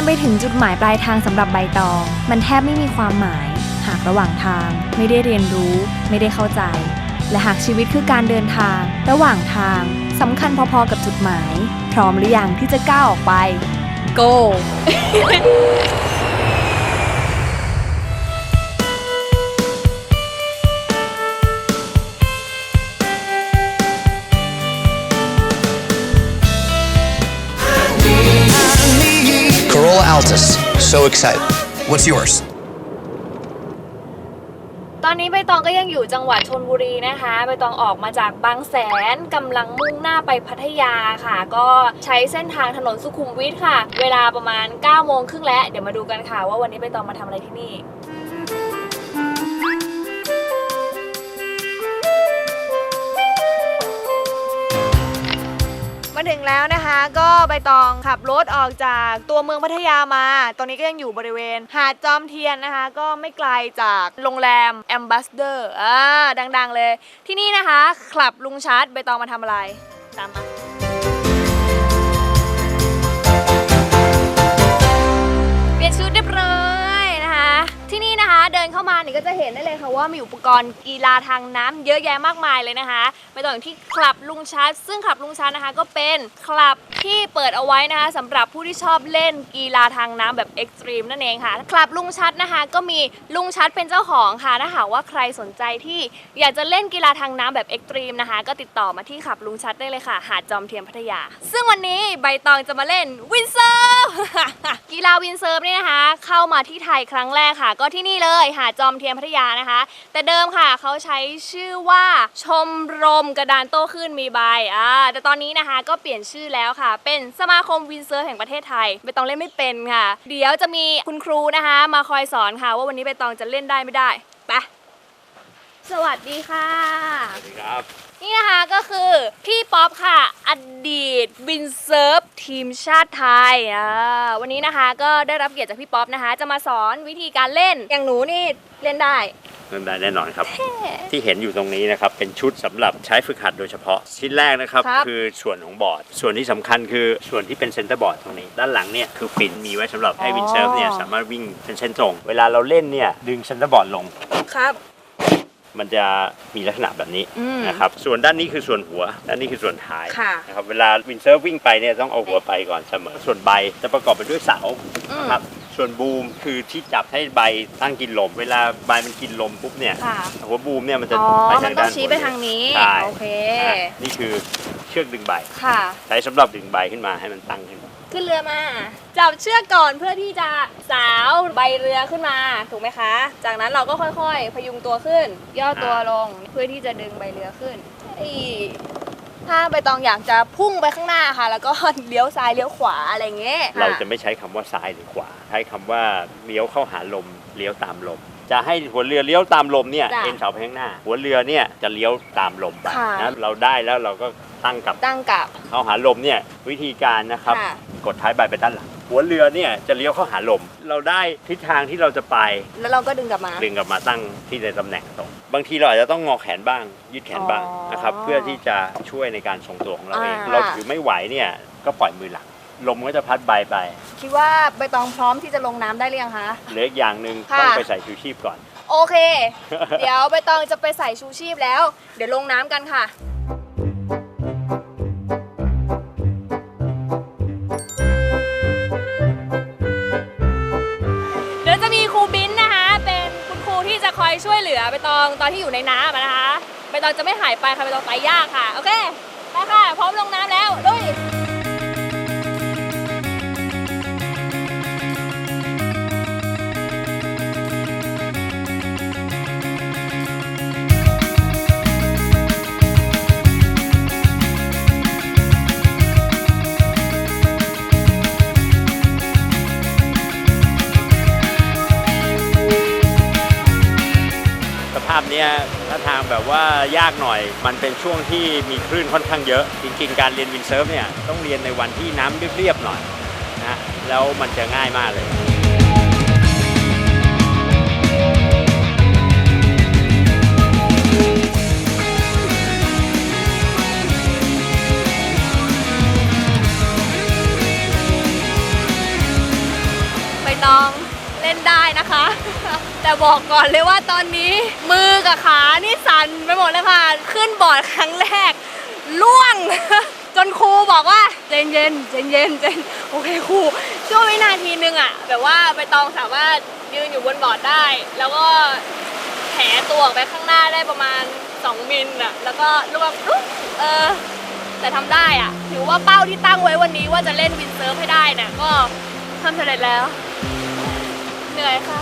การไปถึงจุดหมายปลายทางสำหรับใบตอง มันแทบไม่มีความหมาย หากระหว่างทาง ไม่ได้เรียนรู้ ไม่ได้เข้าใจ และหากชีวิตคือการเดินทาง ระหว่างทางสำคัญพอๆกับจุดหมาย พร้อมหรือยังที่จะก้าวออกไป go Altus. So excited. What's yours? ตอนนี้ใบตองก็ยังอยู่จังหวัดชนบุรีนะคะใบตองออกมาจากบางแสนกำลังมุ่งหน้าไปพัทยาค่ะ ก็ใช้เส้นทางถนนสุขุมวิทค่ะ เวลาประมาณ9โมงครึ่งแล้วเดี๋ยวมาดูกันค่ะ ว่าวันนี้ใบตองมาทำอะไรที่นี่ ถึงแล้วนะคะ ก็ใบตองขับรถออกจากตัวเมืองพัทยามา ตอนนี้ก็ยังอยู่บริเวณ หาดจอมเทียนนะคะ ก็ไม่ไกลจากโรงแรม Ambassador อ่าดังๆเลย ที่นี่นะคะคลับลุงชาร์ตใบตองมาทำอะไร ตามมาเปลี่ยนชุดเรียบร้อยนะคะ ที่นี่นะคะเดินเข้ามาเนี่ยก็จะเห็นได้เลยค่ะว่ามีอุปกรณ์กีฬาทางน้ำเยอะแยะมากมายเลยนะคะไปต่ออย่างที่คลับลุงชัดซึ่งคลับลุงชัดนะคะ ก็เป็นคลับที่เปิดเอาไว้นะคะสำหรับผู้ที่ชอบเล่นกีฬาทางน้ำแบบเอ็กซ์ตรีมนั่นเองค่ะคลับลุงชัดนะคะ ก็มีลุงชัดเป็นเจ้าของค่ะถ้าหากว่าใครสนใจที่อยากจะเล่นกีฬาทางน้ำแบบเอ็กซ์ตรีมนะคะ ก็ติดต่อมาที่คลับลุงชัดได้เลยค่ะ หาดจอมเทียมพัทยา ซึ่งวันนี้ใบตองจะมาเล่นวินเซิร์ฟกีฬาวินเซิร์ฟนี่นะคะ เข้ามาที่ไทยครั้งแรกค่ะ ก็ที่นี่เลยหาดจอมเทียมพัทยานะคะ แต่เดิมค่ะเขาใช้ชื่อว่าชมรมกระดานโต้คลื่นมีใบอ่าแต่ตอนนี้นะคะก็เปลี่ยนชื่อแล้วค่ะ เป็นสมาคมวินเซิร์ฟแห่งประเทศไทยไปตองเล่นไม่เป็นค่ะ เดี๋ยวจะมีคุณครูนะคะ มาคอยสอนค่ะ ว่าวันนี้ไปตองจะเล่นได้ไม่ได้ไปสวัสดีค่ะครับ นี่นะคะก็คือพี่ป๊อปค่ะ อดีตวินเซิร์ฟทีมชาติไทยอ่าวันนี้นะคะก็ได้รับเกียรติจากพี่ป๊อปนะคะ จะมาสอนวิธีการเล่นอย่างหนูนี่เล่นได้เริ่มได้แน่นอนครับ ที่เห็นอยู่ตรงนี้นะครับ เป็นชุดสำหรับใช้ฝึกหัดโดยเฉพาะ ชิ้นแรกนะครับครับ คือส่วนของบอร์ด ส่วนที่สำคัญคือส่วนที่เป็นเซนเตอร์บอร์ดตรงนี้ ด้านหลังเนี่ยคือฟินมีไว้สำหรับให้วินเซิร์ฟเนี่ยสามารถวิ่งเป็นเส้นตรง เวลาเราเล่นเนี่ยดึงเซนเตอร์บอร์ดลง ครับ มันจะมีลักษณะแบบนี้อืม นะครับส่วนด้านนี้คือส่วนหัวด้านนี้คือส่วนท้ายค่ะนะครับเวลาวินเซิร์ฟวิ่งไปเนี่ยต้องเอาหัวไปก่อนเสมอ ส่วนใบจะประกอบไปด้วยเสานะครับส่วนบูมคือที่จับให้ใบตั้งกินลม เวลาใบมันกินลมปุ๊บเนี่ยค่ะ หัวบูมเนี่ยมันจะอ๋อ ไปมัทานงต้อด้างนชี้ไปทางนี้ ใช่โอเคอะนี่คือ เชือกดึงใบ ค่ะ ใช้สำหรับดึงใบขึ้นมาให้มันตั้งขึ้น ขึ้นเรือมา จับเชือกก่อนเพื่อที่จะสาวใบเรือขึ้นมา ถูกไหมคะ จากนั้นเราก็ค่อยๆ พยุงตัวขึ้น ย่อตัวลงเพื่อที่จะดึงใบเรือขึ้นเอ้ยถ้าใบตองอยากจะพุ่งไปข้างหน้าค่ะ แล้วก็ เลี้ยวซ้ายเลี้ยวขวาอะไรอย่างเงี้ยเราจะไม่ใช้คำว่าซ้ายหรือขวา ใช้คำว่าเลี้ยวเข้าหาลมเลี้ยวตามลม จะให้หัวเรือเลี้ยวตามลมเนี่ยจ้ะเอ็นเสาไปข้างหน้า หัวเรือเนี่ยจะเลี้ยวตามลมไปค่ะ นะเราได้แล้วเราก็ ตั้งกับตั้งกับ เข้าหาลมเนี่ยวิธีการนะครับ ค่ะ กดท้ายใบไปด้านหลังหัวเรือเนี่ยจะเลี้ยวเข้าหาลม เราได้ทิศทางที่เราจะไปแล้วเราก็ดึงกลับมา ดึงกลับมาตั้งที่ในตำแหน่งตรงบางทีเราอาจจะต้องงอแขนบ้าง ยืดแขนบ้างอ๋อนะครับเพื่อที่จะช่วยในการทรงตัวของเราเองอ่า เราถือไม่ไหวเนี่ยก็ปล่อยมือหลังลมก็จะพัดใบไปคิดว่าใบตองพร้อมที่จะลงน้ำได้หรือยังคะ เหลืออีกอย่างหนึ่งค่ะ ต้องไปใส่ชูชีพก่อน โอเค เดี๋ยวใบตองจะไปใส่ชูชีพแล้ว เดี๋ยวลงน้ำกันค่ะ คอยช่วยเหลือใบตองตอนที่อยู่ในน้ำนะคะใบตองจะไม่หายไปค่ะใบตองตายยากค่ะ โอเค ไปค่ะ พร้อมลงน้ำแล้ว ลุย เนี้ยถ้าทางแบบว่ายากหน่อย มันเป็นช่วงที่มีคลื่นค่อนข้างเยอะ จริงๆ การเรียนวินเซิร์ฟเนี่ยต้องเรียนในวันที่น้ำเรียบๆหน่อยนะแล้วมันจะง่ายมากเลยองเล่นได้นะคะ แต่บอกก่อนเลยว่าตอนนี้ มือกับขานี่สั่นไปหมดเลยค่ะ ขึ้นบอร์ดครั้งแรกล่วง จนครูบอกว่าเจนเย็นเจนเย็นเจนโอเคครูช่วงวินาทีนึงอะแบบว่าใบตองสามารถยืนอยู่บนบอร์ดได้ แล้วก็แถตัวออกไปข้างหน้าได้ประมาณ 2 มิลอะแล้วก็ล่วงปุ๊บเออแต่ทำได้อะถือว่าเป้าที่ตั้งไว้วันนี้ว่าจะเล่นวินเซิร์ฟให้ได้เนี่ยก็ทำสำเร็จแล้ว เหนื่อยค่ะ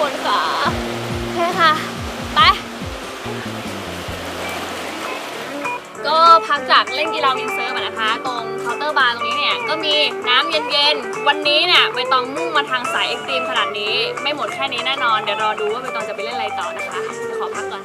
ปวดขาโอเคค่ะ ไป ก็พักจากเล่นกีฬาวินเซิร์ฟอะนะคะ ตรงเคาน์เตอร์บาร์ตรงนี้เนี่ย ก็มีน้ำเย็นๆ วันนี้เนี่ยใบตองมุ่งมาทางสายเอ็กซ์ตรีมขนาดนี้ ไม่หมดแค่นี้แน่นอน เดี๋ยวรอดูว่าใบตองจะไปเล่นอะไรต่อนะคะเดี๋ยวขอพักก่อน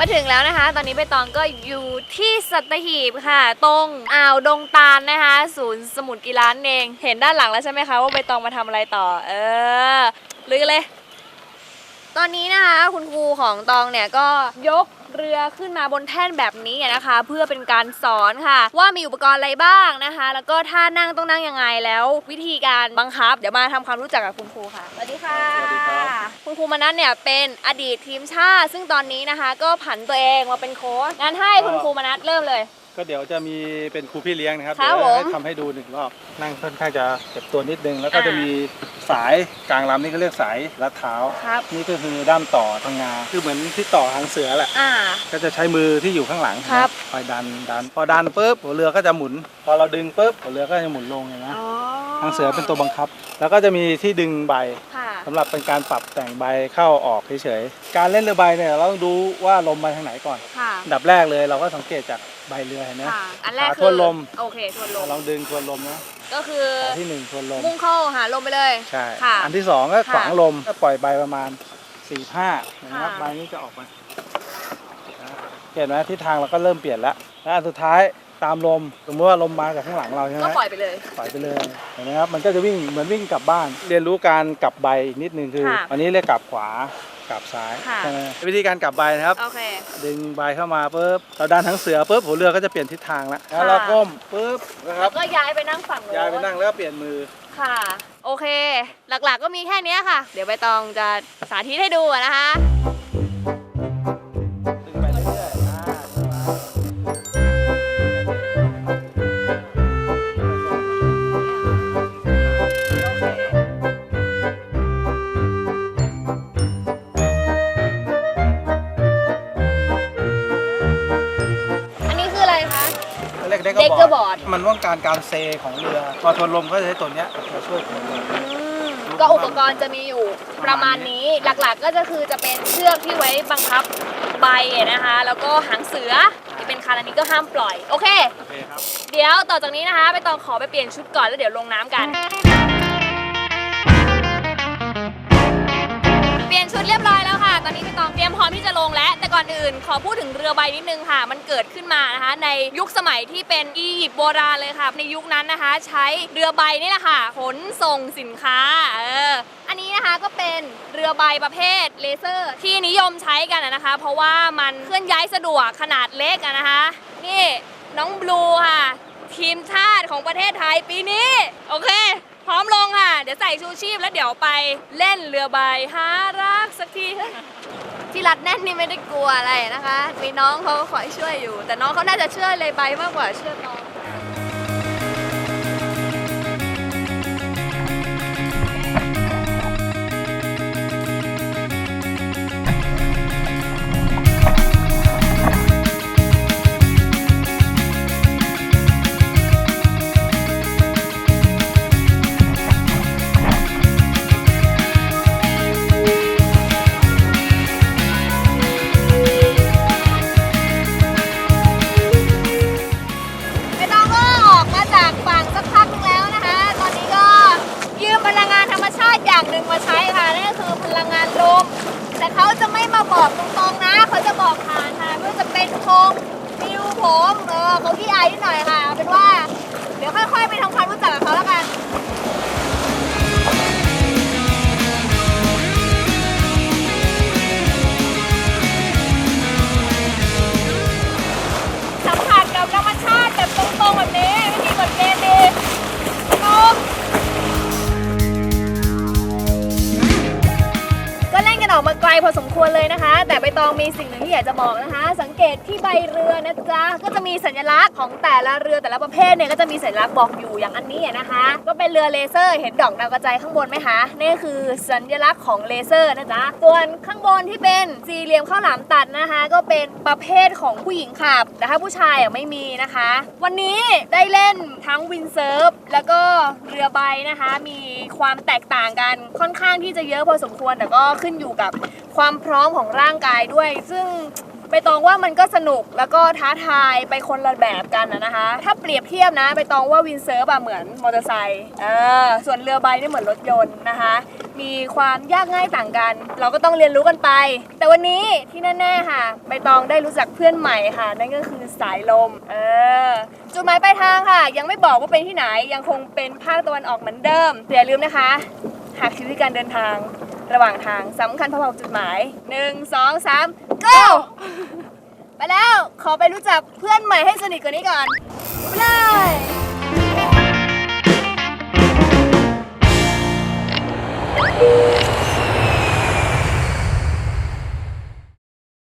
มาถึงแล้วนะคะ ตอนนี้ใบตองก็อยู่ที่สัตหีบค่ะ ตรงอ่าวดงตาลนะคะ ศูนย์สมุนกีฬานเอง เห็นด้านหลังแล้วใช่ไหมคะว่าใบตองมาทำอะไรต่อ เออลือเลย ตอนนี้นะคะ คุณครูของตองเนี่ยก็ยก เรือขึ้นมาบนแท่นแบบนี้นะคะ เพื่อเป็นการสอนค่ะ ว่ามีอุปกรณ์อะไรบ้างนะคะ แล้วก็ท่านั่งต้องนั่งยังไงแล้ว วิธีการบังคับ เดี๋ยวมาทำความรู้จักกับคุณครูค่ะสวัสดีค่ะสวัสดีครับคุณครูมานัทเนี่ยเป็นอดีตทีมชาติ ซึ่งตอนนี้นะคะ ก็ผันตัวเองมาเป็นโค้ชงั้นให้คุณครูมานัทเริ่มเลย ก็เดี๋ยวจะมีเป็นครูพี่เลี้ยงนะครับ ครัเดี๋บยวผมให้ทำให้ดูหนึ่งรอบ นั่งค่อนข้างจะเจ็บตัวนิดนึง แล้วก็อ่าจะมีสายกลางลำนี่ก็เรียกสายรัดเท้า ครับ นี่ก็คือด้ามต่อทางงา คือเหมือนที่ต่อหางเสือแหละ อ่า ก็จะใช้มือที่อยู่ข้างหลังครับคอยดันดัน พอดันปุ๊บหัวเรือก็จะหมุน พอเราดึงปุ๊บหัวเรือก็จะหมุนลงเห็นไหมอ๋อหางเสือเป็นตัวบังคับ แล้วก็จะมีที่ดึงใบค่ะ สำหรับเป็นการปรับแต่งใบเข้าออกเฉยๆ การเล่นเรือใบเนี่ยเราต้องดูว่าลมมาทางไหนก่อนค่ะอันดับแรกเลยเราก็สังเกตจากใบเรือเห็นไหมค่ะอันแรกขาคือทวนลมโอเคทวนลมลองดึงทวนลมนะก็คือขาที่หนึ่งทวนลม มุ่งเข้าหาลมไปเลยใช่ ค่ะ อันที่สองก็ค่ะขวางลมก็ปล่อยใบประมาณ4ี่ห้านะครับค่ะ ใบนี้จะออกมานะเห็นไหมทิศทางเราก็เริ่มเปลี่ยนแล้วแล้วอันสุดท้าย ตามลมสมมติว่าลมมาจากข้างหลังเราใช่ไหมก็ปล่อยไปเลย ปล่อยไปเลยเห็นไหมครับมันก็จะวิ่งเหมือนวิ่งกลับบ้าน เรียนรู้การกลับใบอีกนิดนึงคือค่ะอันนี้เรียกกลับขวากลับซ้ายค่ะ ใช่ไหมวิธีการกลับใบนะครับ โอเค ดึงใบเข้ามาปุ๊บเราดันทั้งเสือปุ๊บหัวเรือก็จะเปลี่ยนทิศทางแล้วแล้วเราค่ะ ก้มปุ๊บนะครับก็ย้ายไปนั่งฝั่งโน้นย้ายไปนั่งแล้วก็เปลี่ยนมือ ค่ะ โอเค หลักๆก็มีแค่เนี้ยค่ะ เดี๋ยวใบตองจะสาธิตให้ดูอะนะคะ เรียกเด็ก Decker เกอร์บ board อร์ด มันป้องกันการเซของเรือพอทวนลมก็จะใช้ตัวเนี้ยมาช่วยทวนลม ก็อุปกรณ์จะมีอยู่ประมาณนี้หลักๆก็จะคือจะเป็นเชือกที่ไว้บังคับใบนะคะ แล้วก็หางเสือที่เป็นคันอันนี้ก็ห้ามปล่อย โอเค โอเคครับ เดี๋ยวต่อจากนี้นะคะไปตองขอไปเปลี่ยนชุดก่อนแล้วเดี๋ยวลงน้ำกัน เปลี่ยนชุดเรียบร้อยแล้วค่ะ ตอนนี้พี่ตองเตรียมพร้อมที่จะลงแล้ว แต่ก่อนอื่น ขอพูดถึงเรือใบนิดนึงค่ะ มันเกิดขึ้นมานะคะ ในยุคสมัยที่เป็นอียิปต์โบราณเลยค่ะ ในยุคนั้นนะคะ ใช้เรือใบนี่แหละค่ะขนส่งสินค้าเอออันนี้นะคะก็เป็นเรือใบประเภทเลเซอร์ ที่นิยมใช้กันนะคะ เพราะว่ามันเคลื่อนย้ายสะดวกขนาดเล็กอะนะคะ นี่น้องบลูค่ะ ทีมชาติของประเทศไทยปีนี้ โอเค พร้อมลงค่ะ เดี๋ยวใส่ชูชีพแล้วเดี๋ยวไปเล่นเรือใบหารักสักทีที่รัดแน่นนี่ไม่ได้กลัวอะไรนะคะ มีน้องเขาคอยช่วยอยู่ แต่น้องเขาน่าจะเชื่อเลยใบมากกว่าเชื่อน้อง แต่เขาจะไม่มาบอกตรงๆนะเขาจะบอกผ่านทางไม่ว่าจะเป็นธงฟิวผมเออเขาขี้อายนิดหน่อยค่ะเอาเป็นว่า เดี๋ยวค่อยๆไปทำความ พอสมควรเลยนะคะ แต่ใบตองมีสิ่งหนึ่งที่อยากจะบอกนะคะ สังเกตที่ใบเรือนะจ๊ะก็จะมีสัญลักษณ์ของแต่ละเรือแต่ละประเภทเนี่ยก็จะมีสัญลักษณ์บอกอยู่อย่างอันนี้นะคะ ก็เป็นเรือเลเซอร์เห็นดอกดาวกระจายข้างบนไหมคะนี่คือสัญลักษณ์ของเลเซอร์นะจ๊ะส่วนข้างบนที่เป็นสี่เหลี่ยมข้าวหลามตัดนะคะ ก็เป็นประเภทของผู้หญิงขับแต่ถ้าผู้ชายอะไม่มีนะคะ วันนี้ได้เล่นทั้งวินเซิร์ฟแล้วก็เรือใบนะคะ มีความแตกต่างกันค่อนข้างที่จะเยอะพอสมควรแต่ก็ขึ้นอยู่กับ ความพร้อมของร่างกายด้วย ซึ่งใบตองว่ามันก็สนุกแล้วก็ท้าทายไปคนละแบบกันนะนะคะ ถ้าเปรียบเทียบนะใบตองว่าวินเซิร์ฟอะเหมือนมอเตอร์ไซค์เออส่วนเรือใบนี่เหมือนรถยนต์นะคะ มีความยากง่ายต่างกัน เราก็ต้องเรียนรู้กันไป แต่วันนี้ที่แน่ๆค่ะใบตองได้รู้จักเพื่อนใหม่ค่ะ นั่นก็คือสายลมเออจุดหมายปลายทางค่ะ ยังไม่บอกว่าเป็นที่ไหนยังคงเป็นภาคตะวันออกเหมือนเดิมอย่าลืมนะคะ หากชีวิตการเดินทาง ระหว่างทางสำคัญพอๆกับจุดหมาย 1 2 3 go ไปแล้วขอไปรู้จักเพื่อนใหม่ให้สนิทกว่านี้ก่อน ไปเลย